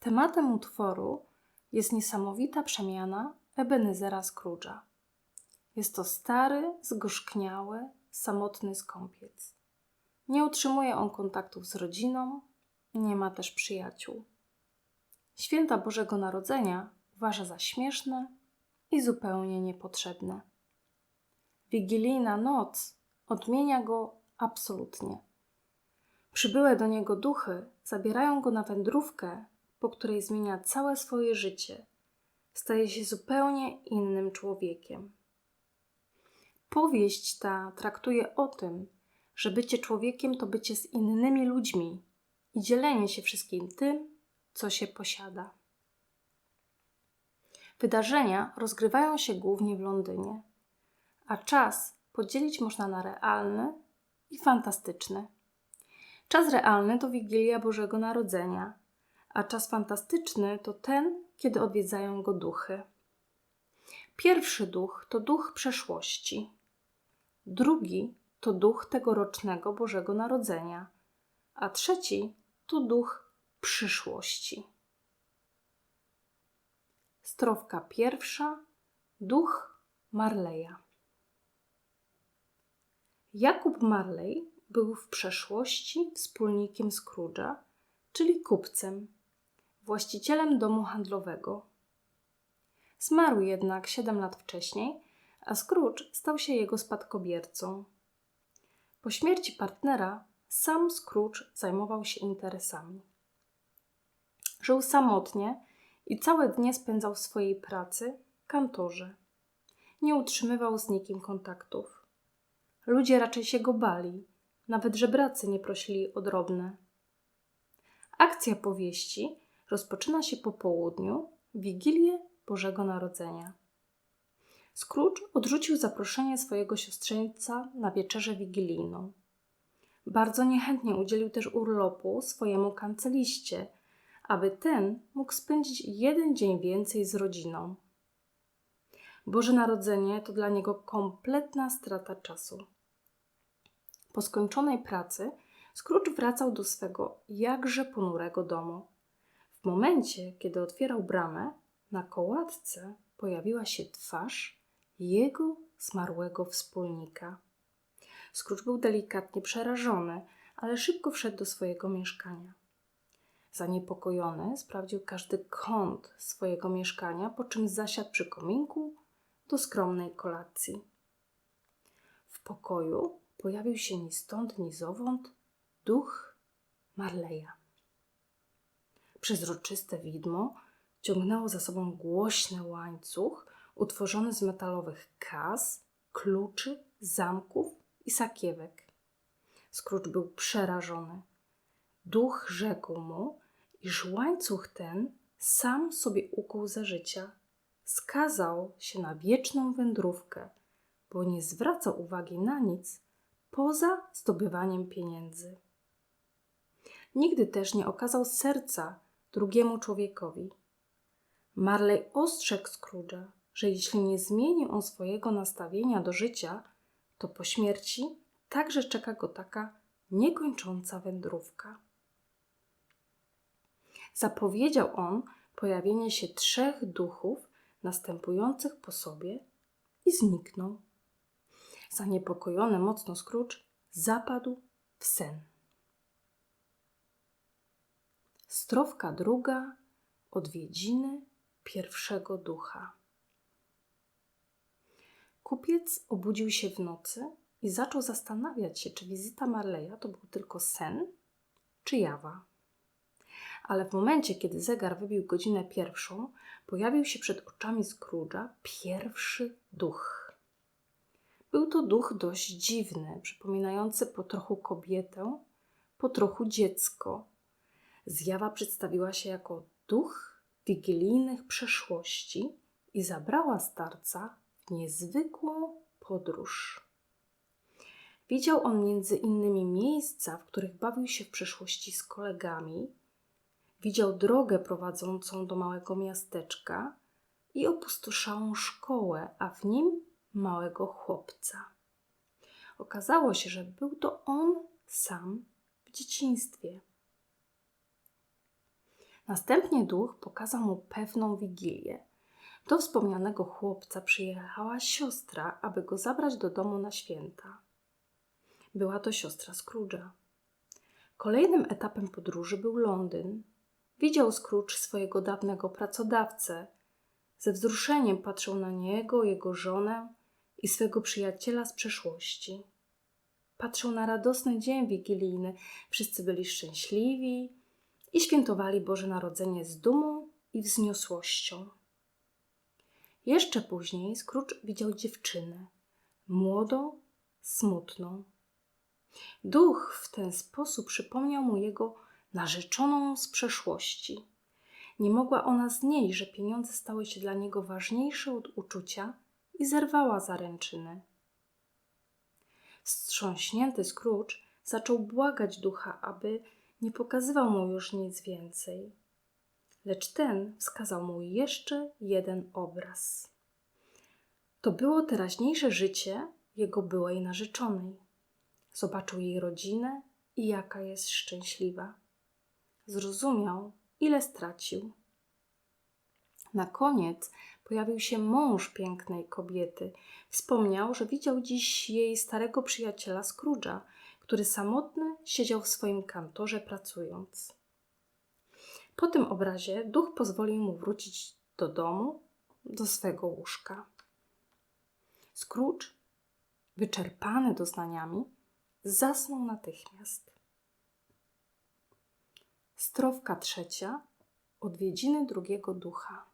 Tematem utworu jest niesamowita przemiana Ebenezera Scrooge'a. Jest to stary, zgorzkniały, samotny skąpiec. Nie utrzymuje on kontaktów z rodziną, nie ma też przyjaciół. Święta Bożego Narodzenia uważa za śmieszne i zupełnie niepotrzebne. Wigilijna noc odmienia go absolutnie. Przybyłe do niego duchy zabierają go na wędrówkę, po której zmienia całe swoje życie. Staje się zupełnie innym człowiekiem. Powieść ta traktuje o tym, że bycie człowiekiem to bycie z innymi ludźmi i dzielenie się wszystkim tym, co się posiada. Wydarzenia rozgrywają się głównie w Londynie, a czas podzielić można na realny i fantastyczny. Czas realny to Wigilia Bożego Narodzenia, a czas fantastyczny to ten, kiedy odwiedzają go duchy. Pierwszy duch to duch przeszłości, drugi to duch tegorocznego Bożego Narodzenia, a trzeci to duch przyszłości. Strofka pierwsza duch Marleya. Jakub Marley był w przeszłości wspólnikiem Scrooge'a, czyli kupcem, właścicielem domu handlowego. Zmarł jednak siedem lat wcześniej, a Scrooge stał się jego spadkobiercą. Po śmierci partnera sam Scrooge zajmował się interesami. Żył samotnie i całe dnie spędzał w swojej pracy, kantorze. Nie utrzymywał z nikim kontaktów. Ludzie raczej się go bali, nawet żebracy nie prosili o drobne. Akcja powieści rozpoczyna się po południu, Wigilię Bożego Narodzenia. Scrooge odrzucił zaproszenie swojego siostrzeńca na wieczerzę wigilijną. Bardzo niechętnie udzielił też urlopu swojemu kanceliście, aby ten mógł spędzić jeden dzień więcej z rodziną. Boże Narodzenie to dla niego kompletna strata czasu. Po skończonej pracy Scrooge wracał do swego jakże ponurego domu. W momencie, kiedy otwierał bramę, na kołatce pojawiła się twarz jego zmarłego wspólnika. Scrooge był delikatnie przerażony, ale szybko wszedł do swojego mieszkania. Zaniepokojony sprawdził każdy kąt swojego mieszkania, po czym zasiadł przy kominku do skromnej kolacji. W pokoju pojawił się ni stąd, ni zowąd duch Marleya. Przezroczyste widmo ciągnęło za sobą głośny łańcuch utworzony z metalowych kas, kluczy, zamków i sakiewek. Scrooge był przerażony. Duch rzekł mu, iż łańcuch ten sam sobie ukuł za życia. Skazał się na wieczną wędrówkę, bo nie zwracał uwagi na nic poza zdobywaniem pieniędzy. Nigdy też nie okazał serca drugiemu człowiekowi. Marley ostrzegł Scrooge'a, że jeśli nie zmieni on swojego nastawienia do życia, to po śmierci także czeka go taka niekończąca wędrówka. Zapowiedział on pojawienie się trzech duchów następujących po sobie i zniknął. Zaniepokojony mocno Scrooge zapadł w sen. Strofka druga odwiedziny pierwszego ducha. Kupiec obudził się w nocy i zaczął zastanawiać się, czy wizyta Marleya to był tylko sen, czy jawa. Ale w momencie, kiedy zegar wybił godzinę pierwszą, pojawił się przed oczami Scrooge'a pierwszy duch. Był to duch dość dziwny, przypominający po trochu kobietę, po trochu dziecko. Zjawa przedstawiła się jako duch wigilijnych przeszłości i zabrała starca w niezwykłą podróż. Widział on między innymi miejsca, w których bawił się w przeszłości z kolegami, widział drogę prowadzącą do małego miasteczka i opustoszałą szkołę, a w nim małego chłopca. Okazało się, że był to on sam w dzieciństwie. Następnie duch pokazał mu pewną wigilię. Do wspomnianego chłopca przyjechała siostra, aby go zabrać do domu na święta. Była to siostra Scrooge'a. Kolejnym etapem podróży był Londyn. Widział Scrooge swojego dawnego pracodawcę. Ze wzruszeniem patrzył na niego, jego żonę i swego przyjaciela z przeszłości. Patrzył na radosny dzień wigilijny. Wszyscy byli szczęśliwi i świętowali Boże Narodzenie z dumą i wzniosłością. Jeszcze później Scrooge widział dziewczynę, młodą, smutną. Duch w ten sposób przypomniał mu jego narzeczoną z przeszłości. Nie mogła ona znieść, że pieniądze stały się dla niego ważniejsze od uczucia i zerwała zaręczyny. Wstrząśnięty Scrooge zaczął błagać ducha, aby nie pokazywał mu już nic więcej. Lecz ten wskazał mu jeszcze jeden obraz. To było teraźniejsze życie jego byłej narzeczonej. Zobaczył jej rodzinę i jaka jest szczęśliwa. Zrozumiał, ile stracił. Na koniec pojawił się mąż pięknej kobiety. Wspomniał, że widział dziś jej starego przyjaciela Scrooge'a, który samotny siedział w swoim kantorze pracując. Po tym obrazie duch pozwolił mu wrócić do domu, do swego łóżka. Scrooge, wyczerpany doznaniami, zasnął natychmiast. Strofka trzecia. Odwiedziny drugiego ducha.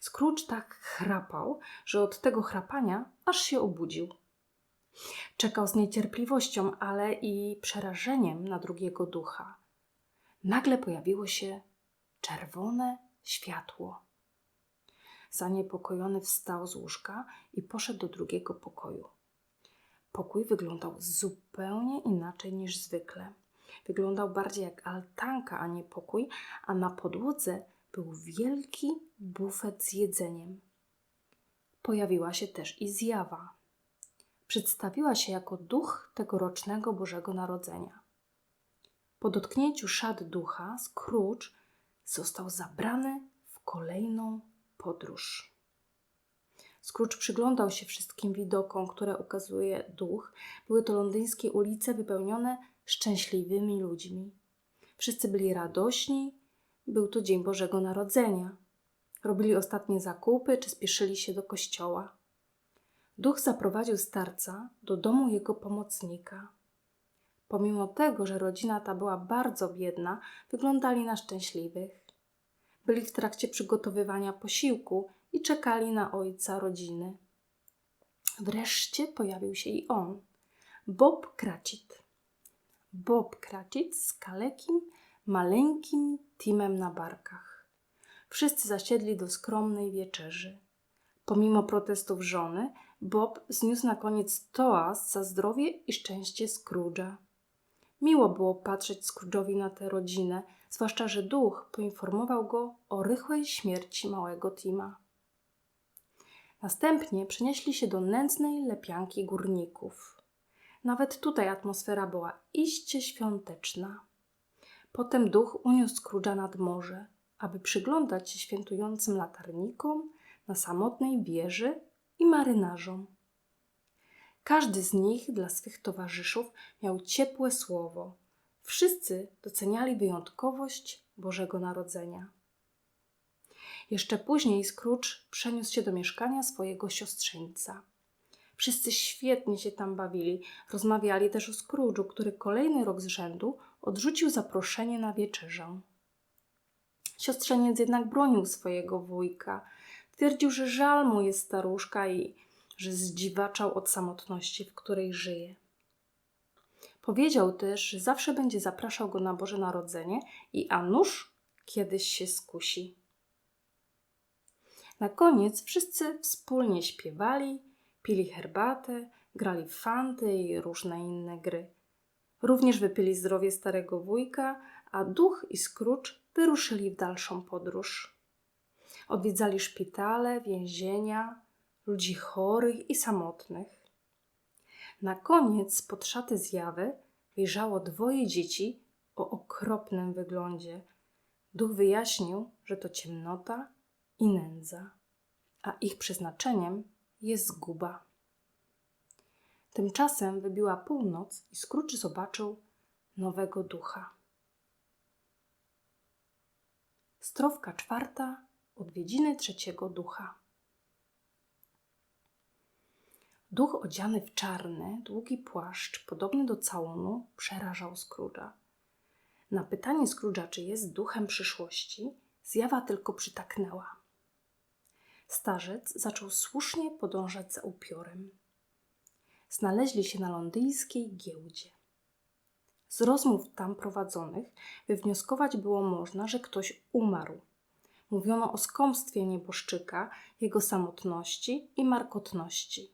Scrooge tak chrapał, że od tego chrapania aż się obudził. Czekał z niecierpliwością, ale i przerażeniem na drugiego ducha. Nagle pojawiło się czerwone światło. Zaniepokojony wstał z łóżka i poszedł do drugiego pokoju. Pokój wyglądał zupełnie inaczej niż zwykle. Wyglądał bardziej jak altanka, a nie pokój, a na podłodze był wielki bufet z jedzeniem. Pojawiła się też i zjawa. Przedstawiła się jako duch tegorocznego Bożego Narodzenia. Po dotknięciu szat ducha, Scrooge został zabrany w kolejną podróż. Scrooge przyglądał się wszystkim widokom, które ukazuje duch. Były to londyńskie ulice wypełnione szczęśliwymi ludźmi. Wszyscy byli radośni, był to dzień Bożego Narodzenia. Robili ostatnie zakupy czy spieszyli się do kościoła. Duch zaprowadził starca do domu jego pomocnika. Pomimo tego, że rodzina ta była bardzo biedna, wyglądali na szczęśliwych. Byli w trakcie przygotowywania posiłku i czekali na ojca rodziny. Wreszcie pojawił się i on, Bob Cratchit. Bob Cratchit z kalekim, maleńkim Timem na barkach. Wszyscy zasiedli do skromnej wieczerzy. Pomimo protestów żony, Bob zniósł na koniec toast za zdrowie i szczęście Scrooge'a. Miło było patrzeć Scrooge'owi na tę rodzinę, zwłaszcza, że duch poinformował go o rychłej śmierci małego Tima. Następnie przenieśli się do nędznej lepianki górników. Nawet tutaj atmosfera była iście świąteczna. Potem duch uniósł Scrooge'a nad morze, aby przyglądać się świętującym latarnikom na samotnej wieży i marynarzom. Każdy z nich dla swych towarzyszów miał ciepłe słowo. Wszyscy doceniali wyjątkowość Bożego Narodzenia. Jeszcze później Scrooge przeniósł się do mieszkania swojego siostrzeńca. Wszyscy świetnie się tam bawili. Rozmawiali też o Scrooge'u, który kolejny rok z rzędu odrzucił zaproszenie na wieczerzę. Siostrzeniec jednak bronił swojego wujka. Twierdził, że żal mu jest staruszka i że zdziwaczał od samotności, w której żyje. Powiedział też, że zawsze będzie zapraszał go na Boże Narodzenie i a nuż kiedyś się skusi. Na koniec wszyscy wspólnie śpiewali, pili herbatę, grali w fanty i różne inne gry. Również wypili zdrowie starego wujka, a duch i Scrooge wyruszyli w dalszą podróż. Odwiedzali szpitale, więzienia, ludzi chorych i samotnych. Na koniec pod szaty zjawy wyjrzało dwoje dzieci o okropnym wyglądzie. Duch wyjaśnił, że to ciemnota i nędza, a ich przeznaczeniem jest zguba. Tymczasem wybiła północ i Scrooge zobaczył nowego ducha. Strofka czwarta, odwiedziny trzeciego ducha. Duch odziany w czarny, długi płaszcz, podobny do całunu, przerażał Scrooge'a. Na pytanie Scrooge'a, czy jest duchem przyszłości, zjawa tylko przytaknęła. Starzec zaczął słusznie podążać za upiorem. Znaleźli się na londyńskiej giełdzie. Z rozmów tam prowadzonych wywnioskować było można, że ktoś umarł. Mówiono o skąpstwie nieboszczyka, jego samotności i markotności.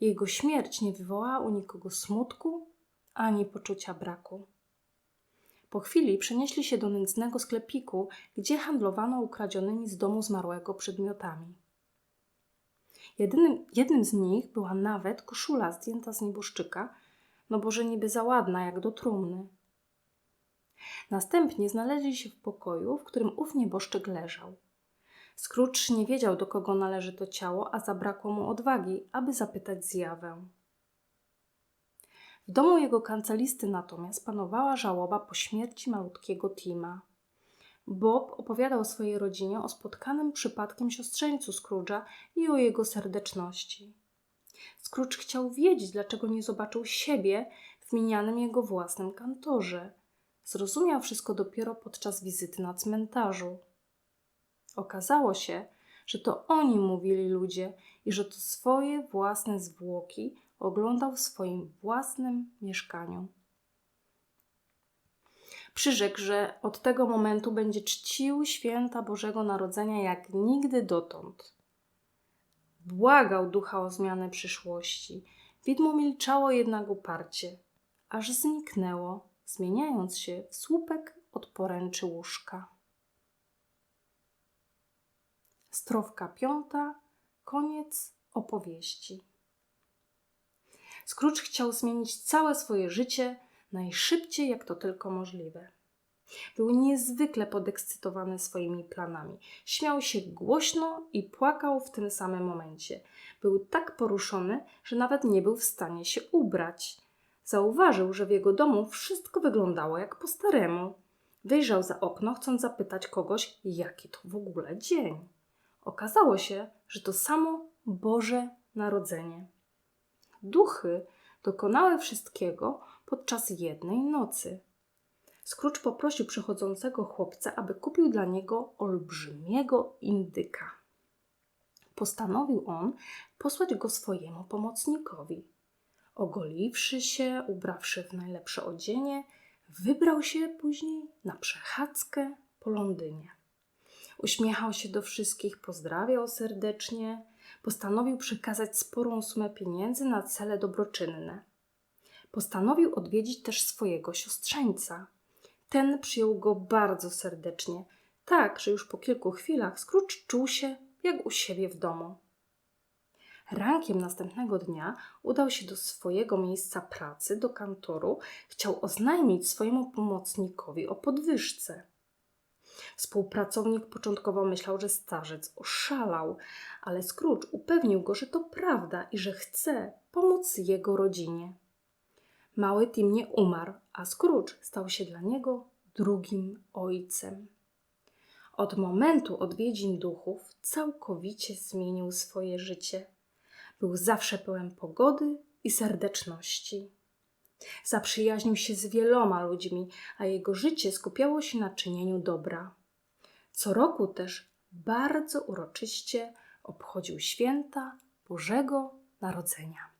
Jego śmierć nie wywołała u nikogo smutku ani poczucia braku. Po chwili przenieśli się do nędznego sklepiku, gdzie handlowano ukradzionymi z domu zmarłego przedmiotami. Jedynym, jednym z nich była nawet koszula zdjęta z nieboszczyka, no bo że niby za ładna jak do trumny. Następnie znaleźli się w pokoju, w którym ów nieboszczyk leżał. Scrooge nie wiedział, do kogo należy to ciało, a zabrakło mu odwagi, aby zapytać zjawę. W domu jego kancelisty natomiast panowała żałoba po śmierci malutkiego Tima. Bob opowiadał swojej rodzinie o spotkanym przypadkiem siostrzeńcu Scrooge'a i o jego serdeczności. Scrooge chciał wiedzieć, dlaczego nie zobaczył siebie w minianym jego własnym kantorze. Zrozumiał wszystko dopiero podczas wizyty na cmentarzu. Okazało się, że to oni mówili ludzie i że to swoje własne zwłoki oglądał w swoim własnym mieszkaniu. Przyrzekł, że od tego momentu będzie czcił święta Bożego Narodzenia jak nigdy dotąd. Błagał ducha o zmianę przyszłości. Widmo milczało jednak uparcie, aż zniknęło, zmieniając się w słupek od poręczy łóżka. Strofka piąta, koniec opowieści. Scrooge chciał zmienić całe swoje życie najszybciej, jak to tylko możliwe. Był niezwykle podekscytowany swoimi planami. Śmiał się głośno i płakał w tym samym momencie. Był tak poruszony, że nawet nie był w stanie się ubrać. Zauważył, że w jego domu wszystko wyglądało jak po staremu. Wyjrzał za okno, chcąc zapytać kogoś, jaki to w ogóle dzień. Okazało się, że to samo Boże Narodzenie. Duchy dokonały wszystkiego podczas jednej nocy. Scrooge poprosił przychodzącego chłopca, aby kupił dla niego olbrzymiego indyka. Postanowił on posłać go swojemu pomocnikowi. Ogoliwszy się, ubrawszy w najlepsze odzienie, wybrał się później na przechadzkę po Londynie. Uśmiechał się do wszystkich, pozdrawiał serdecznie, postanowił przekazać sporą sumę pieniędzy na cele dobroczynne. Postanowił odwiedzić też swojego siostrzeńca. Ten przyjął go bardzo serdecznie, tak, że już po kilku chwilach Scrooge czuł się jak u siebie w domu. Rankiem następnego dnia udał się do swojego miejsca pracy, do kantoru, chciał oznajmić swojemu pomocnikowi o podwyżce. Współpracownik początkowo myślał, że starzec oszalał, ale Scrooge upewnił go, że to prawda i że chce pomóc jego rodzinie. Mały Tim nie umarł, a Scrooge stał się dla niego drugim ojcem. Od momentu odwiedzin duchów całkowicie zmienił swoje życie. Był zawsze pełen pogody i serdeczności. Zaprzyjaźnił się z wieloma ludźmi, a jego życie skupiało się na czynieniu dobra. Co roku też bardzo uroczyście obchodził święta Bożego Narodzenia.